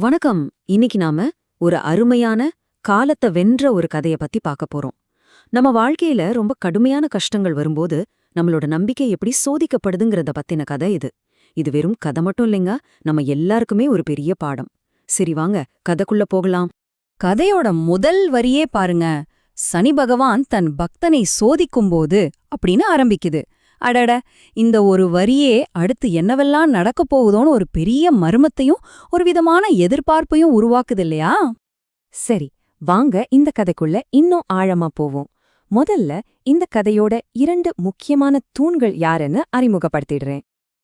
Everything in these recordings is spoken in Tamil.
வணக்கம். இன்னைக்கு நாம ஒரு அருமையான காலத்தை வென்ற ஒரு கதைய பத்தி பார்க்க போறோம். நம்ம வாழ்க்கையில ரொம்ப கடுமையான கஷ்டங்கள் வரும்போது நம்மளோட நம்பிக்கை எப்படி சோதிக்கப்படுதுங்கிறத பத்தின கதை இது. இது வெறும் கதை மட்டும் இல்லைங்க நம்ம எல்லாருக்குமே ஒரு பெரிய பாடம். சரி வாங்க கதைக்குள்ள போகலாம். கதையோட முதல் வரியே பாருங்க. சனி பகவான் தன் பக்தனை சோதிக்கும்போது அப்படின்னு ஆரம்பிக்குது. அடட இந்த ஒரு வரியே அடுத்து என்னவெல்லாம் நடக்கப் போகுதோன்னு ஒரு பெரிய மர்மத்தையும் ஒரு விதமான எதிர்பார்ப்பையும் உருவாக்குது இல்லையா சரி வாங்க இந்த கதைக்குள்ள இன்னும் ஆழமா போவோம். முதல்ல இந்த கதையோட இரண்டு முக்கியமான தூண்கள் யாருன்னு அறிமுகப்படுத்திடுறேன்.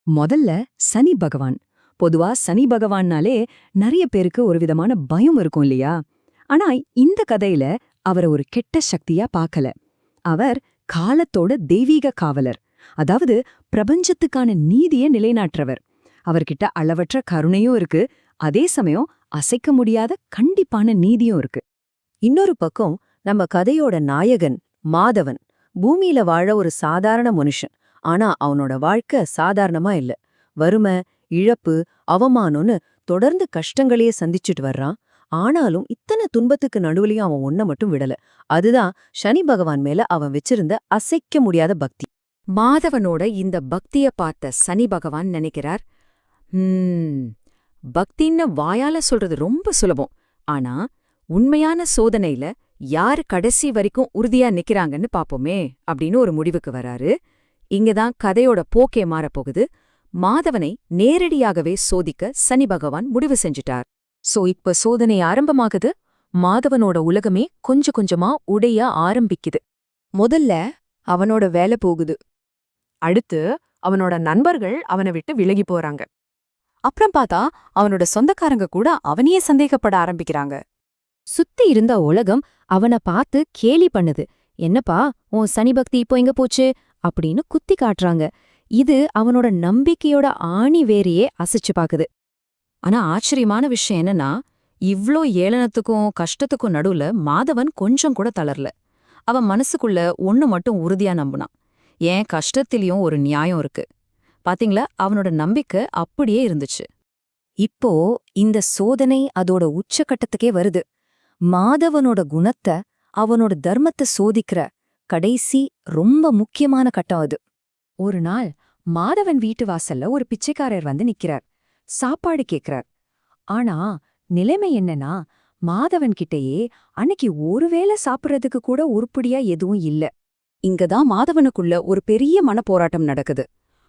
முதல்ல சனி பகவான். பொதுவா சனி பகவான்னாலே நிறைய பேருக்கு ஒரு விதமான பயம் இருக்கும் இல்லையா? ஆனா இந்த கதையில அவரை ஒரு கெட்ட சக்தியா பார்க்கல. அவர் காலத்தோட தெய்வீக காவலர். அதாவது பிரபஞ்சத்துக்கான நீதியை நிலைநாட்டுறவர். அவர்கிட்ட அளவற்ற கருணையும் இருக்கு. அதே சமயம் அசைக்க முடியாத கண்டிப்பான நீதியும் இருக்கு. இன்னொரு பக்கம் நம்ம கதையோட நாயகன் மாதவன் பூமியில வாழ ஒரு சாதாரண மனுஷன். ஆனா அவனோட வாழ்க்கை சாதாரணமா இல்ல. வறுமை இழப்பு அவமானம்னு தொடர்ந்து கஷ்டங்களையே சந்திச்சுட்டு வர்றான். ஆனாலும் இத்தனை துன்பத்துக்கு நடுவுலயும் அவன் ஒன்ன மட்டும் விடல. அதுதான் சனி பகவான் மேல அவன் வச்சிருந்த அசைக்க முடியாத பக்தி. மாதவனோட இந்த பக்திய பார்த்த சனி பகவான் நினைக்கிறார் பக்தின்னு வாயால சொல்றது ரொம்ப சுலபம். ஆனா உண்மையான சோதனையில யாரு கடைசி வரைக்கும் உறுதியா நிக்கிறாங்கன்னு பாப்போமே அப்படின்னு ஒரு முடிவுக்கு வராரு. இங்கதான் கதையோட போக்கே மாறப்போகுது. மாதவனை நேரடியாகவே சோதிக்க சனி பகவான் முடிவு செஞ்சுட்டார். சோ இப்ப சோதனை ஆரம்பமாகுது. மாதவனோட உலகமே கொஞ்சம் கொஞ்சமா உடைய ஆரம்பிக்குது. முதல்ல அவனோட வேலை போகுது. அடுத்து அவனோட நண்பர்கள் அவனை விட்டு விலகி போறாங்க. அப்புறம் பார்த்தா அவனோட சொந்தக்காரங்க கூட அவனையே சந்தேகப்பட ஆரம்பிக்கிறாங்க. சுத்தி இருந்த உலகம் அவனை பார்த்து கேலி பண்ணுது. என்னப்பா உன் சனி பக்தி இப்போ எங்க போச்சு? அப்படின்னு குத்தி காட்டுறாங்க. இது அவனோட நம்பிக்கையோட ஆணி வேறையே அசைச்சு பாக்குது. ஆனா ஆச்சரியமான விஷயம் என்னன்னா இவ்ளோ ஏளனத்துக்கும் கஷ்டத்துக்கும் நடுவுல மாதவன் கொஞ்சம் கூட தளரல. அவன் மனசுக்குள்ள ஒண்ணு மட்டும் உறுதியா நம்புனான். ஏன் கஷ்டத்திலையும் ஒரு நியாயம் இருக்கு. பாத்தீங்களா? அவனோட நம்பிக்கை அப்படியே இருந்துச்சு. இப்போ இந்த சோதனை அதோட உச்சக்கட்டத்துக்கே வருது. மாதவனோட குணத்தை அவனோட தர்மத்தை சோதிக்கிற கடைசி ரொம்ப முக்கியமான கட்டம் அது. ஒரு நாள் மாதவன் வீட்டு வாசல்ல ஒரு பிச்சைக்காரர் வந்து நிக்கிறார். சாப்பாடு கேக்குறார். ஆனா நிலைமை என்னன்னா மாதவன் கிட்டேயே அன்னைக்கு ஒருவேளை சாப்பிடுறதுக்கு கூட உருப்படியா எதுவும் இல்ல. இங்கதான் மாதவனுக்குள்ள ஒரு பெரிய மனப்போராட்டம் நடக்குது.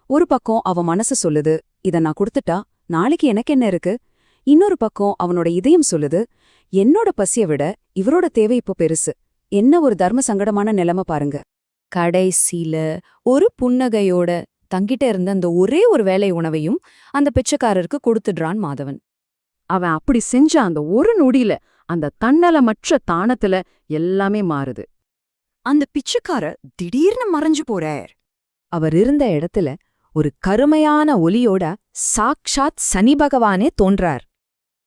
ஒரு பக்கம் அவன் மனசு சொல்லுது இத நான் கொடுத்துட்டா நாளைக்கு எனக்கு என்ன இருக்கு? இன்னொரு பக்கம் அவனோட இதயம் சொல்லுது என்னோட பசிய விட இவரோட தேவை இப்போ பெருசு. என்ன ஒரு தர்ம சங்கடமான நிலைமை பாருங்க. கடைசியில ஒரு புன்னகையோட தங்கிட்ட இருந்த அந்த ஒரே ஒரு வேலை உணவையும் அந்த பிச்சைக்காரருக்கு கொடுத்துடுறான் மாதவன். அவன் அப்படி செஞ்ச அந்த ஒரு நொடியில அந்த தன்னலமற்ற தானத்துல எல்லாமே மாறுது. அந்த பிச்சைக்காரர் திடீர்னு மறைஞ்சு போறார். அவர் இருந்த இடத்துல ஒரு கருமையான ஒலியோட சாக்ஷாத் சனி பகவானே தோன்றார்.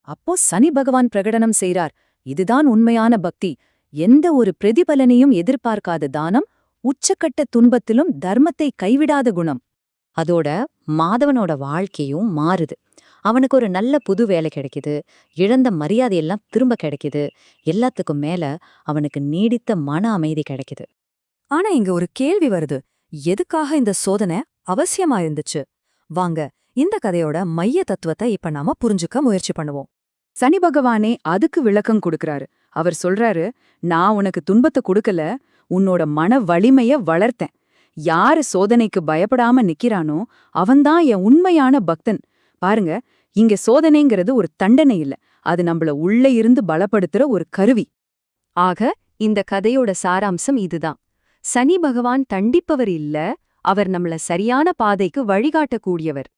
அப்போ சனி பகவான் பிரகடனம் செய்றார் இதுதான் உண்மையான பக்தி. எந்த ஒரு பிரதிபலனையும் எதிர்பார்க்காத தானம் உச்சக்கட்ட துன்பத்திலும் தர்மத்தை கைவிடாத குணம். அதோட மாதவனோட வாழ்க்கையும் மாறுது. அவனுக்கு ஒரு நல்ல புது வேலை கிடைக்குது. இழந்த மரியாதையெல்லாம் திரும்ப கிடைக்குது. எல்லாத்துக்கும் மேல அவனுக்கு நீடித்த மன அமைதி கிடைக்குது. ஆனா இங்க ஒரு கேள்வி வருது. எதுக்காக இந்த சோதனை அவசியமா இருந்துச்சு? வாங்க இந்த கதையோட மைய தத்துவத்தை இப்ப நாம புரிஞ்சுக்க முயற்சி பண்ணுவோம். சனி பகவானே அதுக்கு விளக்கம் கொடுக்கறாரு. அவர் சொல்றாரு நான் உனக்கு துன்பத்தை கொடுக்கல உன்னோட மன வலிமைய வளர்த்தேன். யாரு சோதனைக்கு பயப்படாம நிக்கிறானோ அவன்தான் என் உண்மையான பக்தன். பாருங்க இங்க சோதனைங்கிறது ஒரு தண்டனை இல்ல. அது நம்மள உள்ள இருந்து பலப்படுத்துற ஒரு கருவி. ஆக இந்த கதையோட சாராம்சம் இதுதான். சனி பகவான் தண்டிப்பவர் இல்ல அவர் நம்மள சரியான பாதைக்கு வழிகாட்டக்கூடியவர்.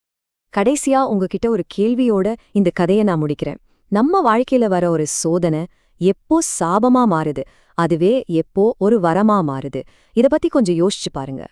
கடைசியா உங்ககிட்ட ஒரு கேள்வியோட இந்த கதையை நான் முடிக்கிறேன். நம்ம வாழ்க்கையில வர ஒரு சோதனை எப்போ சாபமா மாறுது? அதுவே எப்போ ஒரு வரமா மாறுது? இத பத்தி கொஞ்சம் யோசிச்சு பாருங்க.